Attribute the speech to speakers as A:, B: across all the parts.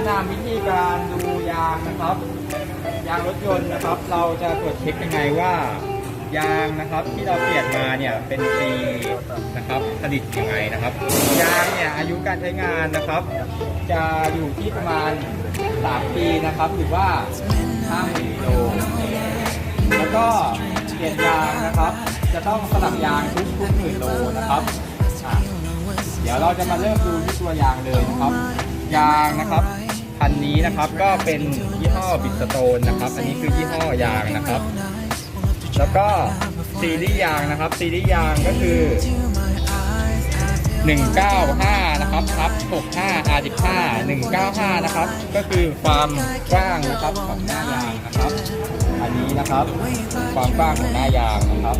A: นะนำวิธีการดูยางนะครับ ยางรถยนต์นะครับ เราจะตรวจเช็คยังไงว่า ยางนะครับที่เราเปลี่ยนมาเนี่ยเป็นปีนะครับผลิตยังไงนะครับ ยางเนี่ยอายุการใช้งานนะครับ จะอยู่ที่ประมาณ 3 ปีนะครับ หรือว่า5กิโลแล้วก็เปลี่ยนยางนะครับ จะต้องสลับยางทุกทุกหมื่นโลนะครับเดี๋ยวเราจะมาเริ่มดูที่ตัวยางเลยนะครับ ยางนะครับ นี้นะครับก็เป็นยี่ห้อบิสโตนนะครับ อันนี้คือยี่ห้อยางนะครับ แล้วก็ซีรีส์ยางนะครับ ซีรีส์ยางก็คือ 195 นะครับทับ65 R15 195 นะครับ ก็คือความกว้างนะครับของหน้ายางนะครับ อันนี้นะครับ ความกว้างของหน้ายางนะครับ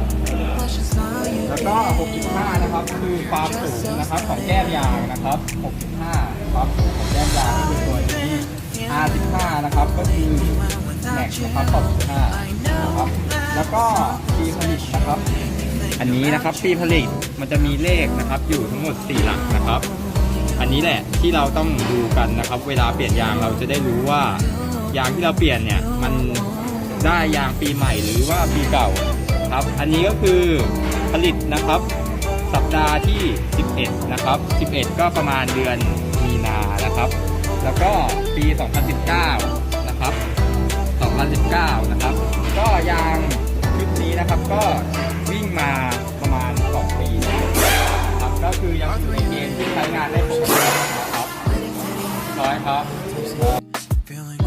A: แล้วก็ 65 นะครับ คือความสูงนะครับของแก้มยางนะครับ 65 ความสูงของแก้มยางก็คือตัวนี้ R15 นะครับ ก็คือแม็กนะครับขอบ15นะครับ แล้วก็ปีผลิตนะครับ อันนี้นะครับปีผลิตมันจะมีเลขนะครับอยู่ทั้งหมด 4 หลักนะครับ อันนี้แหละที่เราต้องดูกันนะครับ เวลาเปลี่ยนยางเราจะได้รู้ว่ายางที่เราเปลี่ยนเนี่ยมันได้ยางปีใหม่หรือว่าปีเก่าครับ อันนี้ก็คือผลิตนะครับสัปดาห์ที่ 11 นะครับ 11 ก็ประมาณเดือนมีนานะครับ แล้วก็ปี 2019 นะครับ 2019 นะครับ ก็ยางชุดนี้นะครับก็วิ่งมาประมาณ 2 ปีนะครับก็คือยังอยู่ในเกณฑ์ที่ใช้งานได้ปกตินะครับร้อยครับ